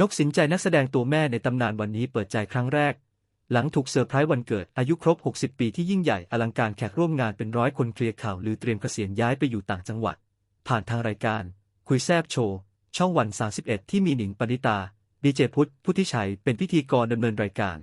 นกสินใจนักแสดงตัวแม่ในตำนานวันนี้เปิดใจครั้งแรก หลังถูกเซอร์ไพรส์วันเกิดอายุครบ 60 ปีที่ยิ่งใหญ่อลังการแขกร่วมงานเป็นร้อยคนเคลียร์ข่าวลือเตรียมเกษียณย้ายไปอยู่ต่างจังหวัด ผ่านทางรายการ คุยแซบโชว์ ช่องวัน 31 ที่มีหนิงปณิตา ดีเจพุทธพุทธิชัยเป็นพิธีกรดำเนินรายการ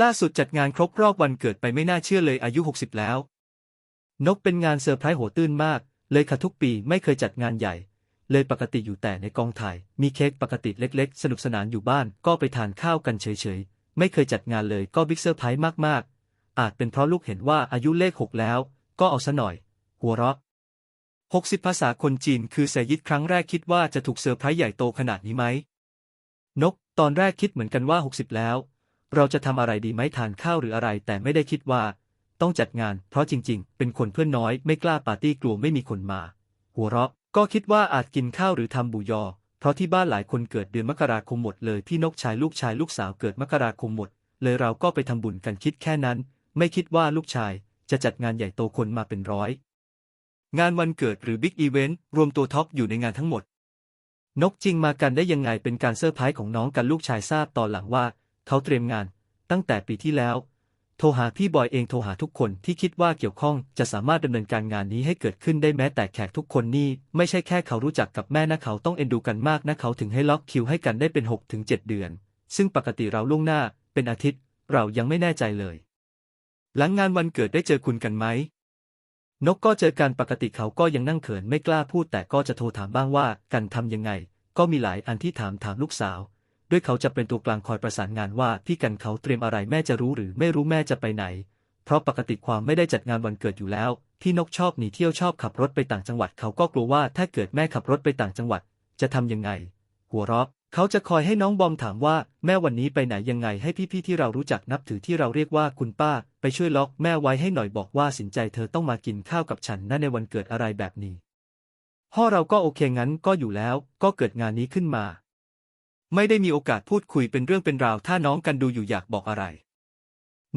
ล่าสุดจัดงานครบรอบวันเกิดไปไม่น่าเชื่อเลยอายุ 60 แล้ว นกเป็นงานเซอร์ไพรส์โหตื้นมาก เลยค่ะทุกปีไม่เคยจัดงานใหญ่ เลยปกติอยู่แต่ในกองถ่าย มีเค้กปกติเล็กๆ สนุกสนานอยู่บ้านก็ไปทานข้าวกันเฉยๆ ไม่เคยจัดงานเลยก็บิ๊กเซอร์ไพรส์มากๆ อาจเป็นเพราะลูกเห็นว่าอายุเลขหกแล้ว ก็เอาซะหน่อย หัวเราะ60ภาษาคนจีนคือแสยิดครั้งแรกคิดว่าจะถูกเซอร์ไพรส์ใหญ่โตขนาดนี้ไหม นก ตอนแรกคิดเหมือนกันว่า60แล้ว เราจะทำอะไรดีไหมทานข้าวหรืออะไร แต่ไม่ได้คิดว่า ต้องจัดงาน เพราะจริง ๆ เป็นคนเพื่อนน้อยไม่กล้าปาร์ตี้กลัวไม่มีคนมา หัวเราะ ก็คิดว่าอาจกินข้าวหรือทำบุยอ เพราะที่บ้านหลายคนเกิดเดือนมกราคมหมดเลยพี่นกชายลูกชายลูกสาวเกิดมกราคมหมด เลยเราก็ไปทำบุญกันคิดแค่นั้น ไม่คิดว่าลูกชายจะจัดงานใหญ่โตคนมาเป็นร้อย งานวันเกิดหรือบิ๊กอีเวนต์รวมตัวท็อปอยู่ในงานทั้งหมด นกจริงมากันได้ยังไงเป็นการเซอร์ไพรส์ของน้องกันลูกชายทราบตอนหลังว่า เขาเตรียมงาน ตั้งแต่ปีที่แล้ว โทรหาพี่บอยเองโทรหาทุกคนที่คิดว่าเกี่ยวข้องจะสามารถดำเนินการงานนี้ให้เกิดขึ้นได้แม้แต่แขกทุกคนนี่ไม่ใช่แค่เขารู้จักกับแม่นะเขาต้องเอ็นดูกันมากนะเขาถึงให้ล็อกคิวให้กันได้เป็น6ถึง7เดือน ซึ่งปกติเราล่วงหน้าเป็นอาทิตย์ เรายังไม่แน่ใจเลย หลังงานวันเกิดได้เจอคุณกันไหมนกก็เจอกันปกติเขาก็ยังนั่งเขินไม่กล้าพูดแต่ก็จะโทรถามบ้างว่ากันทำยังไง ก็มีหลายอันที่ถามถามลูกสาว ด้วยเขาจะเป็นตัวกลางคอยประสานงานว่าพี่กันเขาเตรียมอะไรแม่จะรู้หรือไม่รู้แม่จะไปไหน เพราะปกติความไม่ได้จัดงานวันเกิดอยู่แล้วพี่นกชอบหนีเที่ยวชอบขับรถไปต่างจังหวัดเขาก็กลัวว่าถ้าเกิดแม่ขับรถไปต่างจังหวัด จะทำยังไง หัวเราะเขาจะคอยให้น้องบอมถามว่าแม่วันนี้ไปไหนยังไงให้พี่ๆที่เรารู้จักนับถือที่เราเรียกว่าคุณป้า ไปช่วยล็อกแม่ไว้ให้หน่อยบอกว่าสินใจเธอต้องมากินข้าวกับฉันนะในวันเกิดอะไรแบบนี้พ่อเราก็โอเคงั้นก็อยู่แล้ว ก็เกิดงานนี้ขึ้นมา ไม่ได้มีโอกาสพูดคุยเป็นเรื่องเป็นราว ถ้าน้องกันดูอยู่อยากบอกอะไร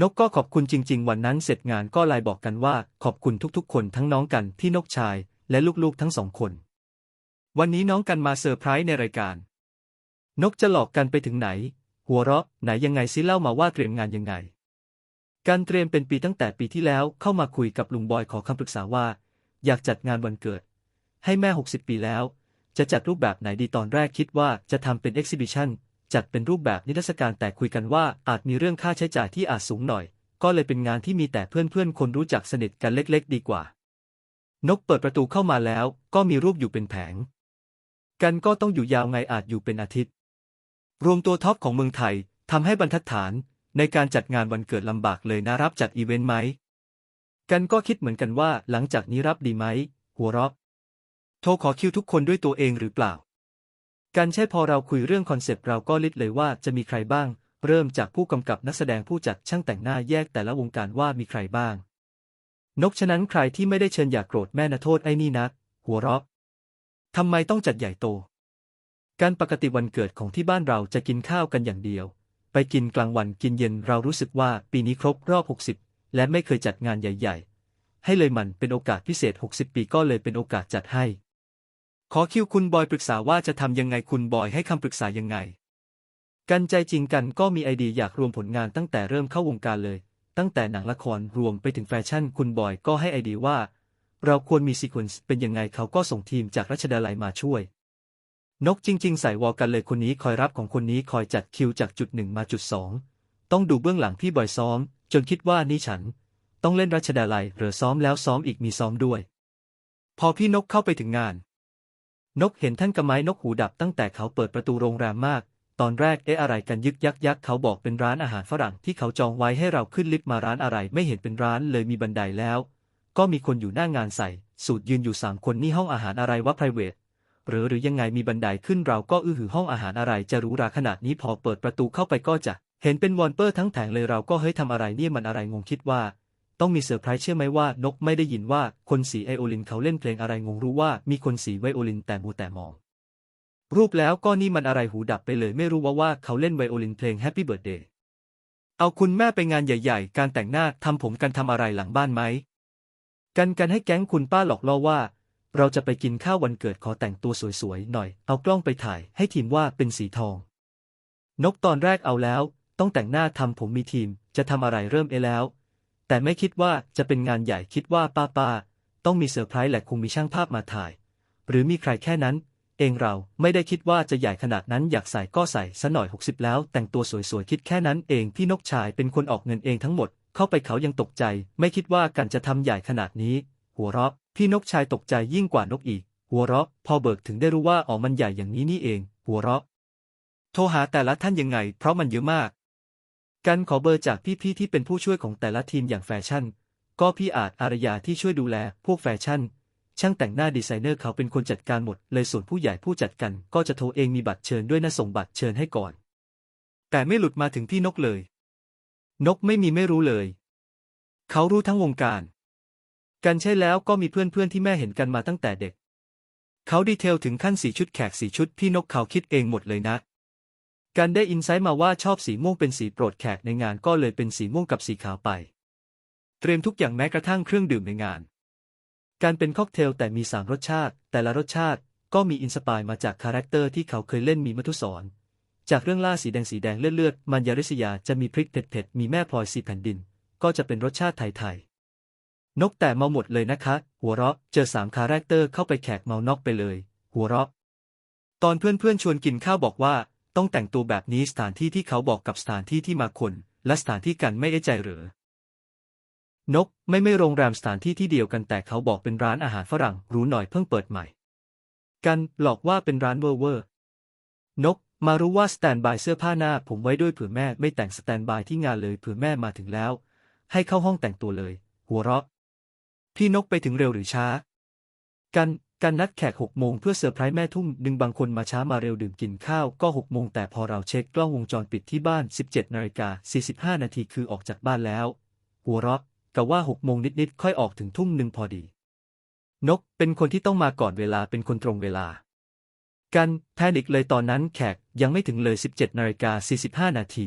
นกก็ขอบคุณจริง ๆ วันนั้นเสร็จงานก็ไลน์บอกกันว่า ขอบคุณทุกๆ คนทั้งน้องกันพี่นกชาย และลูกๆทั้งสองคน วันนี้น้องกันมาเซอร์ไพรส์ในรายการ นกจะหลอกกันไปถึงไหน หัวเราะไหนยังไงซิเล่ามาว่าเตรียมงานยังไง การเตรียมเป็นปีตั้งแต่ปีที่แล้วเข้ามาคุยกับลุงบอยขอคำปรึกษาว่า อยากจัดงานวันเกิด ให้แม่ 60 ปีแล้ว จะจัดรูปแบบไหนดีตอนแรกคิดว่าจะทำเป็นเอ็กซิบิชันจัดเป็นรูปแบบนิทรรศการแต่คุยกันว่าอาจมีเรื่องค่าใช้จ่ายที่อาจสูงหน่อย ก็เลยเป็นงานที่มีแต่เพื่อนๆ คนรู้จักสนิทกันเล็กๆ ดีกว่า นกเปิดประตูเข้ามาแล้ว ก็มีรูปอยู่เป็นแผง กันก็ต้องอยู่ยาวไงอาจอยู่เป็นอาทิตย์ รวมตัวท็อปของเมืองไทยทำให้บรรทัดฐาน ในการจัดงานวันเกิดลำบากเลยนะรับจัดอีเวนต์ไหม กันก็คิดเหมือนกันว่าหลังจากนี้รับดีไหม หัวเราะ โทรขอคิวทุกคนด้วยตัวเองหรือเปล่า กันใช่พอเราคุยเรื่องคอนเซปต์เราก็ลิดเลยว่าจะมีใครบ้าง เริ่มจากผู้กำกับนักแสดงผู้จัดช่างแต่งหน้าแยกแต่ละวงการว่ามีใครบ้าง นกฉะนั้นใครที่ไม่ได้เชิญอย่ากโกรธแม่นะโทษไอ้นี่นะหัวเราะทำไมต้องจัดใหญ่โต การปกติวันเกิดของที่บ้านเราจะกินข้าวกันอย่างเดียว ไปกินกลางวันกินเย็นเรารู้สึกว่าปีนี้ครบรอบ 60 และไม่เคยจัดงานใหญ่ ๆ ให้เลยมันเป็นโอกาสพิเศษ 60 ปีก็เลยเป็นโอกาสจัดให้ ขอคิวคุณบอยปรึกษาว่าจะทำยังไงคุณบอยให้คำปรึกษายังไง กันใจจริงกันก็มีไอเดียอยากรวมผลงานตั้งแต่เริ่มเข้าวงการเลย ตั้งแต่หนังละครรวมไปถึงแฟชั่นคุณบอยก็ให้ไอเดียว่า เราควรมีซีเควนซ์เป็นยังไงเขาก็ส่งทีมจากรัชดาลัยมาช่วย นกจริง ๆ ใส่วอลกันเลยคนนี้คอยรับของคนนี้คอยจัดคิวจากจุดหนึ่งมาจุดสองต้องดูเบื้องหลังพี่บอยซ้อม จนคิดว่านี่ฉัน ต้องเล่นรัชดาลัยหรือซ้อมแล้วซ้อมอีกมีซ้อมด้วย พอพี่นกเข้าไปถึงงาน นกเห็นท่านกระไม้นกหูดับตั้งแต่เขาเปิดประตูโรงแรมมาก ตอนแรกเอ๊ะอะไรกันยึกยักยักเขาบอกเป็นร้านอาหารฝรั่งที่เขาจองไว้ให้เราขึ้นลิฟต์มาร้านอะไรไม่เห็นเป็นร้านเลยมีบันไดแล้ว ก็มีคนอยู่หน้างานใส่ สูตรยืนอยู่สามคนนี่ห้องอาหารอะไรวะ private หรือหรือยังไงมีบันไดขึ้นเราก็อื้อหือห้องอาหารอะไรจะรู้ราขนาดนี้พอเปิดประตูเข้าไปก็จะ เห็นเป็นวอลเปอร์ทั้งแผงเลยเราก็เฮ้ยทำอะไรเนี่ยมันอะไรงงคิดว่า ต้องมีเซอร์ไพรส์เชื่อไหมว่านกไม่ได้ยินว่าคนสีไอโอลินเขาเล่นเพลงอะไรงงรู้ว่ามีคนสีไวโอลินแต่มูแต่มอง รูปแล้วก็นี่มันอะไรหูดับไปเลยไม่รู้ว่าว่าเขาเล่นไวโอลินเพลง Happy Birthday เอาคุณแม่ไปงานใหญ่ ๆ การแต่งหน้าทำผมกันทำอะไรหลังบ้านไหม กันกันให้แก๊งคุณป้าหลอกล่อว่า เราจะไปกินข้าววันเกิดขอแต่งตัวสวยๆหน่อย เอากล้องไปถ่ายให้ทีมว่าเป็นสีทอง นกตอนแรกเอาแล้ว ต้องแต่งหน้าทำผมมีทีม จะทำอะไรเริ่มเอแล้ว แต่ไม่คิดว่าจะเป็นงานใหญ่คิดว่าป้าป้าต้องมีเซอร์ไพรส์แหละคงมีช่างภาพมาถ่าย หรือมีใครแค่นั้น เองเราไม่ได้คิดว่าจะใหญ่ขนาดนั้นอยากใส่ก็ใส่ซะหน่อย 60 แล้ว แต่งตัวสวยๆคิดแค่นั้นเองพี่นกชายเป็นคนออกเงินเองทั้งหมด เข้าไปเขายังตกใจ ไม่คิดว่ากันจะทำใหญ่ขนาดนี้ หัวเราะพี่นกชายตกใจยิ่งกว่านกอีก หัวเราะ พอเบิกถึงได้รู้ว่าอ๋อมันใหญ่อย่างนี้นี่เอง หัวเราะ โทรหาแต่ละท่านยังไง เพราะมันเยอะมาก กันขอเบอร์จากพี่ๆที่เป็นผู้ช่วยของแต่ละทีมอย่างแฟชั่น ก็พี่อาจอารยาที่ช่วยดูแลพวกแฟชั่น ช่างแต่งหน้าดีไซเนอร์เขาเป็นคนจัดการหมด เลยส่วนผู้ใหญ่ผู้จัดกัน ก็จะโทรเองมีบัตรเชิญด้วยนะส่งบัตรเชิญให้ก่อน แต่ไม่หลุดมาถึงพี่นกเลย นกไม่มีไม่รู้เลย เขารู้ทั้งวงการ กันใช่แล้วก็มีเพื่อนๆที่แม่เห็นกันมาตั้งแต่เด็ก เขาดีเทลถึงขั้นสีชุดแขกสีชุดพี่นกเขาคิดเองหมดเลยนะ กันได้อินไซต์มาว่าชอบสีม่วงเป็นสีโปรดแขกในงานก็เลยเป็นสีม่วงกับสีขาวไป เตรียมทุกอย่างแม้กระทั่งเครื่องดื่มในงาน การเป็นค็อกเทลแต่มีสามรสชาติ แต่ละรสชาติก็มีอินสปายมาจากคาแรคเตอร์ที่เขาเคยเล่นมีมัทุสรจากเรื่องล่าสีแดงสีแดงเลือดเลือดมันยาริสยาจะมีพริกเผ็ดเผ็ดมีแม่พลอยสีแผ่นดิน ก็จะเป็นรสชาติไทยๆนกแต่เมาหมดเลยนะคะ หัวเราะเจอสามคาแรคเตอร์เข้าไปแขกเมานอกไปเลย หัวเราะ ตอนเพื่อนๆชวนกินข้าวบอกว่า ต้องแต่งตัวแบบนี้สถานที่ที่เขาบอกกับสถานที่ที่มาคน และสถานที่กันไม่ได้ใจหรือ นก ไม่ไม่โรงแรมสถานที่ที่เดียวกันแต่เขาบอกเป็นร้านอาหารฝรั่งหรู้หน่อยเพิ่งเปิดใหม่ กันหลอกว่าเป็นร้านเวอร์เวอร์ นก มารู้ว่าสแตนบายเสื้อผ้าหน้า ผมไว้ด้วยเผื่อแม่ไม่แต่งสแตนบายที่งานเลยเผื่อแม่มาถึงแล้ว ให้เข้าห้องแต่งตัวเลย หัวเราะ พี่นกไปถึงเร็วหรือช้า กัน กันนัดแขกหกโมงเพื่อเซอร์ไพรส์แม่ทุ่มหนึ่งบางคนมาช้ามาเร็วดื่มกินข้าวก็หกโมงแต่พอเราเช็คกล้องวงจรปิดที่บ้าน 17นาฬิกา45นาทีคือออกจากบ้านแล้ว หัวเราะกะว่าหกโมงนิดๆค่อยออกถึงทุ่มหนึ่งพอดี นกเป็นคนที่ต้องมาก่อนเวลาเป็นคนตรงเวลา กันแพนิกเลยตอนนั้นแขกยังไม่ถึงเลย 17นาฬิกา45นาที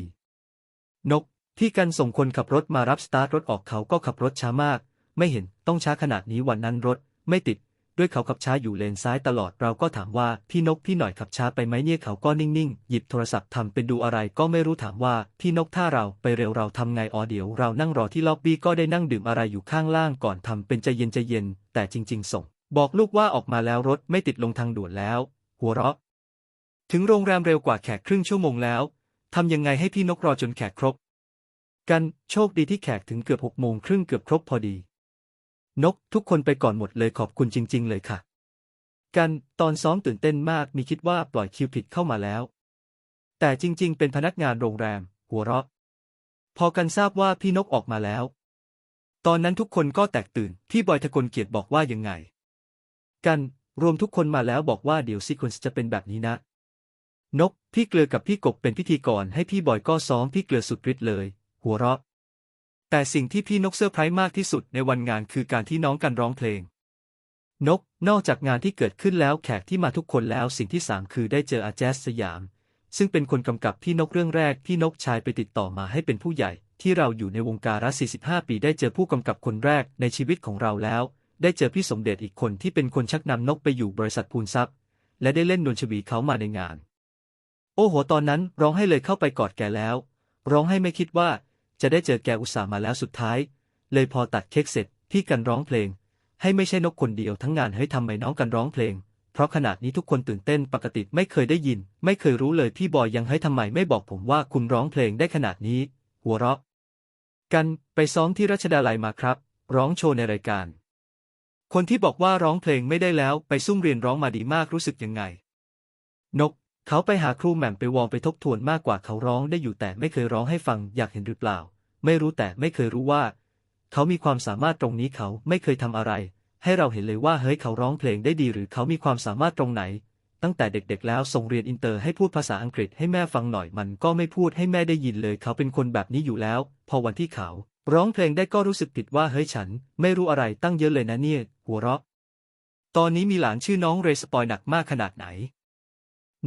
นกที่กันส่งคนขับรถมารับสตาร์ทรถออกเขาก็ขับรถช้ามาก ไม่เห็นต้องช้าขนาดนี้วันนั้นรถ ไม่ติด ด้วยเขาขับช้าอยู่เลนซ้ายตลอดเราก็ถามว่าพี่นกพี่หน่อยขับช้าไปไหมเนี่ยเขาก็นิ่งๆ หยิบโทรศัพท์ทำเป็นดูอะไรก็ไม่รู้ถามว่าพี่นกถ้าเราไปเร็วเราทำไงอ๋อเดี๋ยวเรานั่งรอที่ล็อบบี้ก็ได้นั่งดื่มอะไรอยู่ข้างล่างก่อนทำเป็นใจเย็นใจเย็น แต่จริง ๆ ส่ง บอกลูกว่าออกมาแล้วรถไม่ติดลงทางด่วนแล้ว หัวเราะ ถึงโรงแรมเร็วกว่าแขกครึ่งชั่วโมงแล้วทำยังไงให้พี่นกรอจนแขกครบ กันโชคดีที่แขกถึงเกือบหกโมงครึ่งเกือบครบพอดี นกทุกคนไปก่อนหมดเลยขอบคุณจริง ๆ เลยค่ะ กันตอนซ้อมตื่นเต้นมากมีคิดว่าปล่อยคิวผิดเข้ามาแล้ว แต่จริง ๆ เป็นพนักงานโรงแรม หัวเราะ พอกันทราบว่าพี่นกออกมาแล้ว ตอนนั้นทุกคนก็แตกตื่น พี่บอยทะกลเกียรติบอกว่ายังไง กันรวมทุกคนมาแล้วบอกว่าเดี๋ยวซีควนซ์จะเป็นแบบนี้นะ นก พี่เกลือกับพี่กบเป็นพิธีกรให้พี่บอยก็ซ้อมพี่เกลือสุดฤทธิ์เลย หัวเราะ แต่สิ่งที่พี่นกเซอร์ไพรส์มากที่สุดในวันงานคือการที่น้องกันร้องเพลง นก นอกจากงานที่เกิดขึ้นแล้วแขกที่มาทุกคนแล้วสิ่งที่สามคือได้เจออาแจสสยาม ซึ่งเป็นคนกำกับพี่นกเรื่องแรกพี่นกชายไปติดต่อมาให้เป็นผู้ใหญ่ ที่เราอยู่ในวงการรั45 ปีได้เจอผู้กำกับคนแรกในชีวิตของเราแล้ว ได้เจอพี่สมเด็จอีกคนที่เป็นคนชักนำนกไปอยู่บริษัทพูนทรัพย์ และได้เล่นนวลชวีเขามาในงาน โอ้โหตอนนั้นร้องให้เลยเข้าไปกอดแกแล้ว ร้องให้ไม่คิดว่า จะได้เจอแกอุตส่าห์มาแล้วสุดท้าย เลยพอตัดเค้กเสร็จพี่กันร้องเพลง ให้ไม่ใช่นกคนเดียวทั้งงานเฮ้ทำไมน้องกันร้องเพลง เพราะขนาดนี้ทุกคนตื่นเต้นปกติไม่เคยได้ยิน ไม่เคยรู้เลยพี่บอยยังให้ทำไมไม่บอกผมว่าคุณร้องเพลงได้ขนาดนี้ หัวเราะ กันไปซ้อมที่รัชดาลัยมาครับ ร้องโชว์ในรายการ คนที่บอกว่าร้องเพลงไม่ได้แล้วไปซุ่มเรียนร้องมาดีมากรู้สึกยังไง นก เขาไปหาครูแหม่มไปวอร์ไปทบทวนมากกว่าเขาร้องได้อยู่แต่ไม่เคยร้องให้ฟังอยากเห็นหรือเปล่า ไม่รู้แต่ไม่เคยรู้ว่า เขามีความสามารถตรงนี้เขาไม่เคยทำอะไร ให้เราเห็นเลยว่าเฮ้ยเขาร้องเพลงได้ดีหรือเขามีความสามารถตรงไหน ตั้งแต่เด็กๆ แล้วส่งเรียนอินเตอร์ให้พูดภาษาอังกฤษให้แม่ฟังหน่อยมันก็ไม่พูดให้แม่ได้ยินเลย เขาเป็นคนแบบนี้อยู่แล้ว พอวันที่เขา ร้องเพลงได้ก็รู้สึกผิดว่าเฮ้ยฉัน ไม่รู้อะไรตั้งเยอะเลยนะเนี่ย หัวเราะ ตอนนี้มีหลานชื่อน้องเรสปอยหนักมากขนาดไหน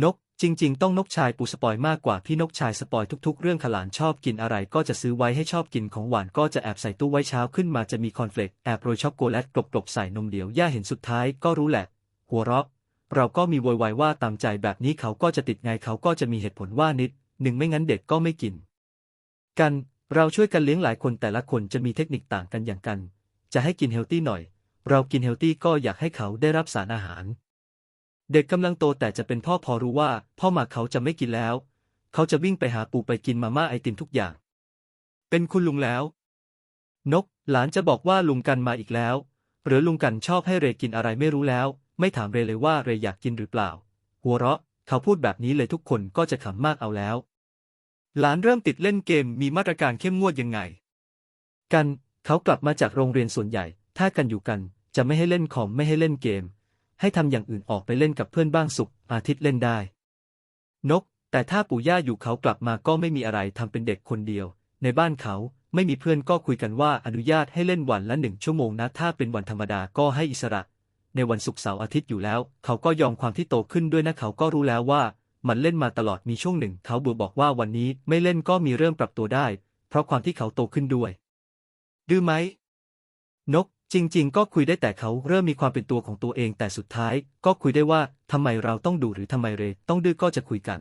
นก จริง ๆ ต้องนกชายปูสปอยมากกว่าพี่นกชายสปอยทุก ๆ เรื่องขลานชอบกินอะไรก็จะซื้อไว้ให้ชอบกินของหวานก็จะแอบใส่ตู้ไว้เช้าขึ้นมาจะมีคอนเฟลกแอบโรยช็อกโกแลตกลบๆใส่นมเดียวย่าเห็นสุดท้ายก็รู้แหละ หัวเราะ เราก็มีโวยวายว่าตามใจแบบนี้เขาก็จะติดไงเขาก็จะมีเหตุผลว่านิดหนึ่งไม่งั้นเด็กก็ไม่กิน กันเราช่วยกันเลี้ยงหลายคนแต่ละคนจะมีเทคนิคต่างกันอย่างกัน จะให้กินเฮลตี้หน่อย เรากินเฮลตี้ก็อยากให้เขาได้รับสารอาหาร เด็กกำลังโตแต่จะเป็นพ่อพอรู้ว่า พ่อมาเขาจะไม่กินแล้ว เขาจะวิ่งไปหาปู่ไปกินมาม่าไอติมทุกอย่าง เป็นคุณลุงแล้ว นก หลานจะบอกว่าลุงกันมาอีกแล้ว หรือลุงกันชอบให้เรกินอะไรไม่รู้แล้ว ไม่ถามเรเลยว่าเรอยากกินหรือเปล่า หัวเราะ เขาพูดแบบนี้เลยทุกคนก็จะขำมากเอาแล้ว หลานเริ่มติดเล่นเกมมีมาตรการเข้มงวดยังไง กัน เขากลับมาจากโรงเรียนส่วนใหญ่ ถ้ากันอยู่กัน จะไม่ให้เล่นคอมไม่ให้เล่นเกม ให้ทำอย่างอื่นออกไปเล่นกับเพื่อนบ้างสุกอาทิตย์เล่นได้ นก แต่ถ้าปู่ย่าอยู่เขากลับมาก็ไม่มีอะไรทำเป็นเด็กคนเดียว ในบ้านเขาไม่มีเพื่อนก็คุยกันว่าอนุญาตให้เล่นวันละหนึ่งชั่วโมงนะถ้าเป็นวันธรรมดาก็ให้อิสระ ในวันศุกร์เสาร์อาทิตย์อยู่แล้ว เขาก็ยอมความที่โตขึ้นด้วยนะเขาก็รู้แล้วว่า มันเล่นมาตลอดมีช่วงหนึ่ง เขาเบื่อบอกว่าวันนี้ไม่เล่นก็มีเริ่มปรับตัวได้ เพราะความที่เขาโตขึ้นด้วยดื้อไหมนก จริง ๆ ก็คุยได้แต่เขาเริ่มมีความเป็นตัวของตัวเองแต่สุดท้าย ก็คุยได้ว่าทำไมเราต้องดูหรือทำไมเรต้องดื้อก็จะคุยกัน